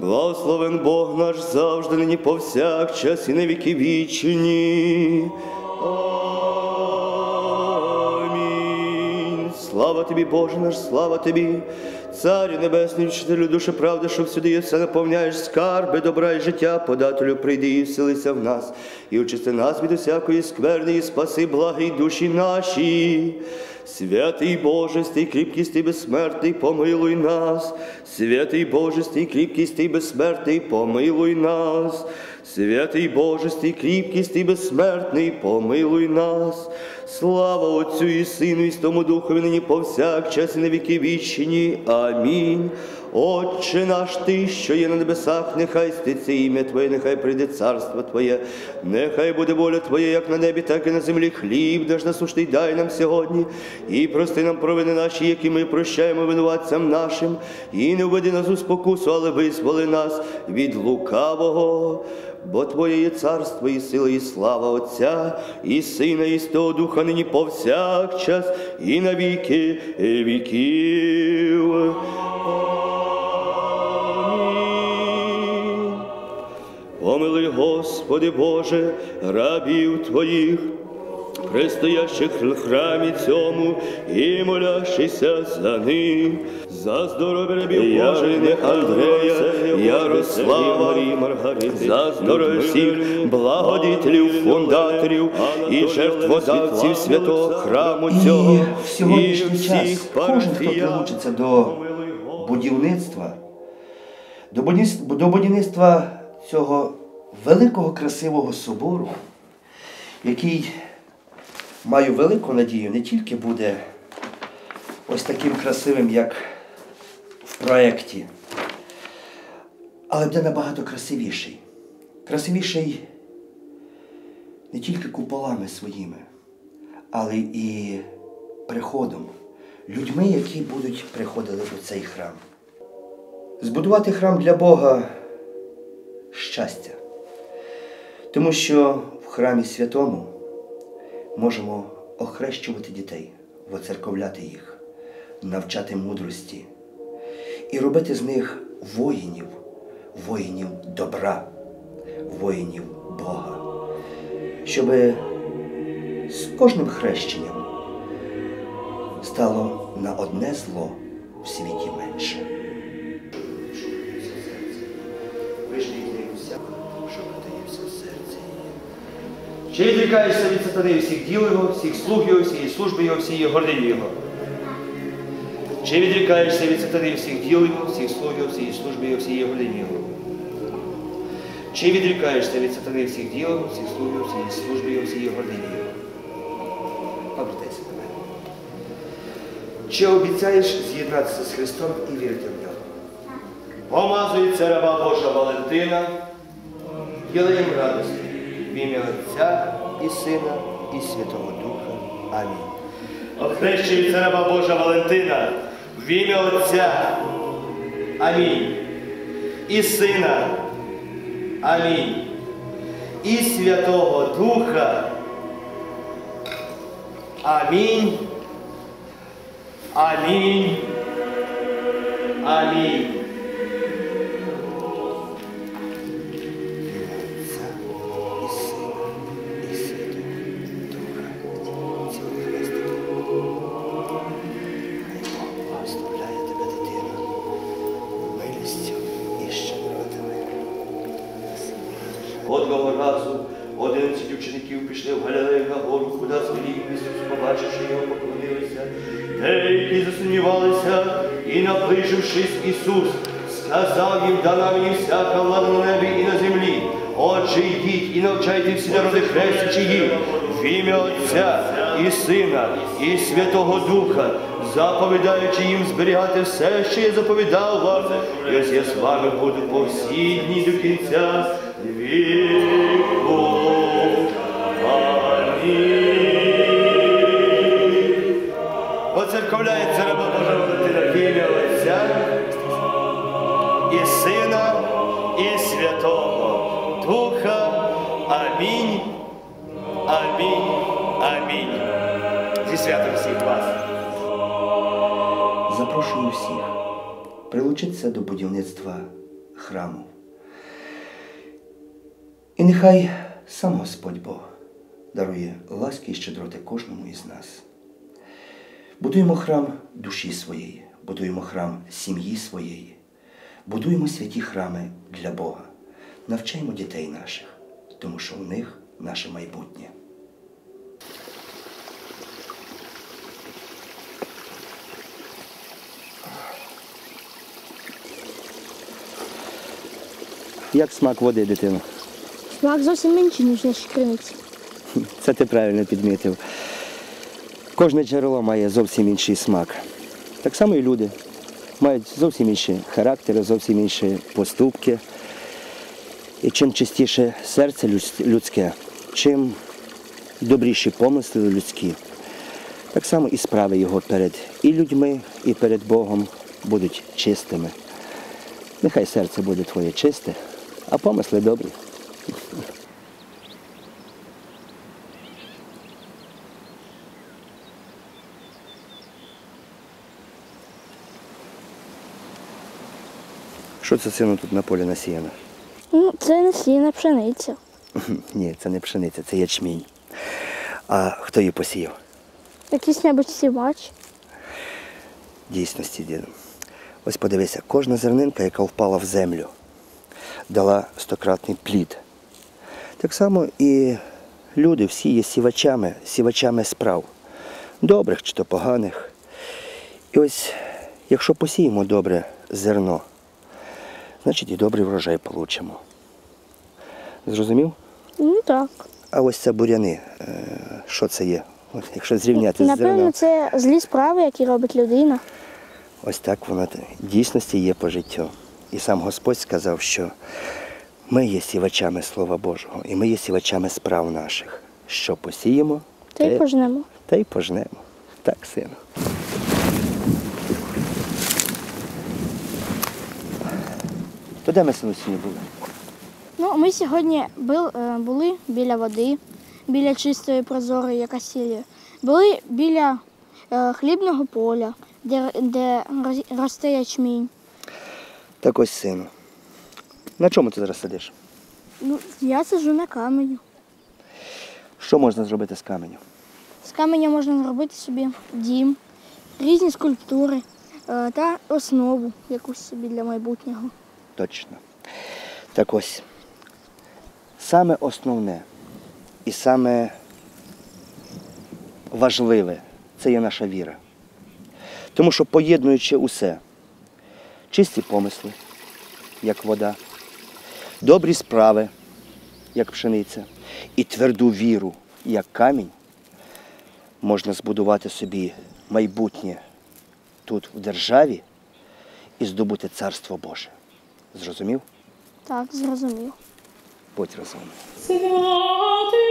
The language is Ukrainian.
Благословен Бог наш завжди, нині повсякчас і на віки вічні. Амінь. Слава тобі, Боже наш, слава тобі, Царю Небесний, вчителю душі правди, що всюди є все наповняєш скарби, добра і життя, подателю прийди і вселися в нас, і очисти нас від усякої скверни, і спаси благі душі наші. Святий Божестий, і безсмертний, помилуй нас. Святий Божестий, і безсмертний, помилуй нас. Святий Божести, кріпкість і безсмертний, помилуй нас. Слава Отцю і Сину, і Стому Духові нині повсякчас і на віки вічні. Амінь. Отче наш Ти, що є на небесах, нехай ститься ім'я Твоє, нехай прийде царство Твоє, нехай буде воля Твоя, як на небі, так і на землі. Хліб даш насущний дай нам сьогодні, і прости нам провини наші, які ми прощаємо винуватцям нашим, і не введи нас у спокусу, але визволи нас від лукавого. Бо Твоє є царство, і сила, і слава Отця, і Сина, і Святого Духа нині повсякчас, і на віки віків. Помилуй, Господи Боже, рабів Твоїх, пристоящих в храмі цьому і молящися за них, за здоров'я рабів Божих Андрея, Ярослава, за здоров'я всіх благодітелів, фундаторів і жертводавців святого храму цього, І в сьогоднішній час всіх кожен, хто прилучиться до будівництва, до будівництва цього великого красивого собору, який, маю велику надію, не тільки буде ось таким красивим, як в проєкті, але буде набагато красивіший. Красивіший не тільки куполами своїми, але і приходом, людьми, які будуть приходили у цей храм. Збудувати храм для Бога щастя. Тому що в храмі святому можемо охрещувати дітей, воцерковляти їх, навчати мудрості і робити з них воїнів, воїнів добра, воїнів Бога, щоб з кожним хрещенням стало на одне зло в світі менше. Чи відрікаєшся від сатани всіх діл його, всіх слуг його, всієї служби його, всієї гордині його? Чи відрікаєшся від сатани всіх діл його, всіх слуг його, всієї служби його, всієї гордині його? Чи відрікаєшся від сатани всіх діл його, всіх слуг його, всієї служби його, всієї гордині його? Обертайся до мене. Чи обіцяєш з'єднатися з Христом і вірити в нього? Помазується раба Божа Валентина, ділаєм радості в ім'я Отця і Сина, і Святого Духа. Амінь. Охрещується раба Божа Валентина в ім'я Отця. Амінь. І Сина. Амінь. І Святого Духа. Амінь. Амінь. Амінь. Учеників пішли в Галилею на гору, куди звелів Ісус, побачивши його, поклонилися. Деякі засумнівалися, і, наближившись Ісус, сказав їм, дана мені всяка влада на небі і на землі. Отже, йдіть і навчайте всі народи хрестячи їх в ім'я Отця і Сина, і Святого Духа, заповідаючи їм зберігати все, що я заповідав вам, і ось я з вами буду по всі дні до кінця віку. Оцерковляється раба Божа Валентина в Отця і Сина, і Святого Духа. Амінь. Амінь. Амінь. Зі святом всіх вас. Запрошую всіх прилучитися до будівництва храму. І нехай сам Господь Бог дарує ласки і щедроти кожному із нас. Будуємо храм душі своєї, будуємо храм сім'ї своєї, будуємо святі храми для Бога, навчаємо дітей наших, тому що в них наше майбутнє. Як смак води, дитино? Смак зовсім менший, ніж на криниці. Це ти правильно підмітив. Кожне джерело має зовсім інший смак. Так само і люди мають зовсім інші характери, зовсім інші поступки. І чим чистіше серце людське, чим добріші помисли людські, так само і справи його перед і людьми, і перед Богом будуть чистими. Нехай серце буде твоє чисте, а помисли добрі. Що це сину тут на полі насіяно? Ну, це не сіна пшениця. Ні, це не пшениця, це ячмінь. А хто її посіяв? Якийсь небудь сівач. Дійсності, діду. Ось подивися, кожна зернинка, яка впала в землю, дала стократний плід. Так само і люди всі є сівачами, сівачами справ, добрих чи то поганих. І ось, якщо посіємо добре зерно, значить і добрий врожай получимо. Зрозумів? Ну так. А ось це буряни. Е, Що це є? От, якщо зрівняти з Напевно, це злі справи, які робить людина. ось так воно в дійсності є по життю. І сам Господь сказав, що ми є сівачами Слова Божого, і ми є сівачами справ наших. Що посіємо, Та й те- пожнемо. та й пожнемо. Так, сину. То де ми сьогодні були? Ну, ми сьогодні е, були біля води, біля чистої прозорої, яка сілі. Були біля е, хлібного поля, де, де росте ячмінь. Так ось сину. На чому ти зараз сидиш? Ну, я сиджу на каменю. Що можна зробити з каменю? З каменя можна зробити собі дім, різні скульптури е, та основу якусь собі для майбутнього. Точно. Так ось, саме основне і саме важливе це є наша віра. Тому що поєднуючи усе, чисті помисли, як вода, добрі справи, як пшениця, і тверду віру, як камінь, можна збудувати собі майбутнє тут, в державі, і здобути Царство Боже. Зрозумів? Так, зрозумів. Будь розумний. Святий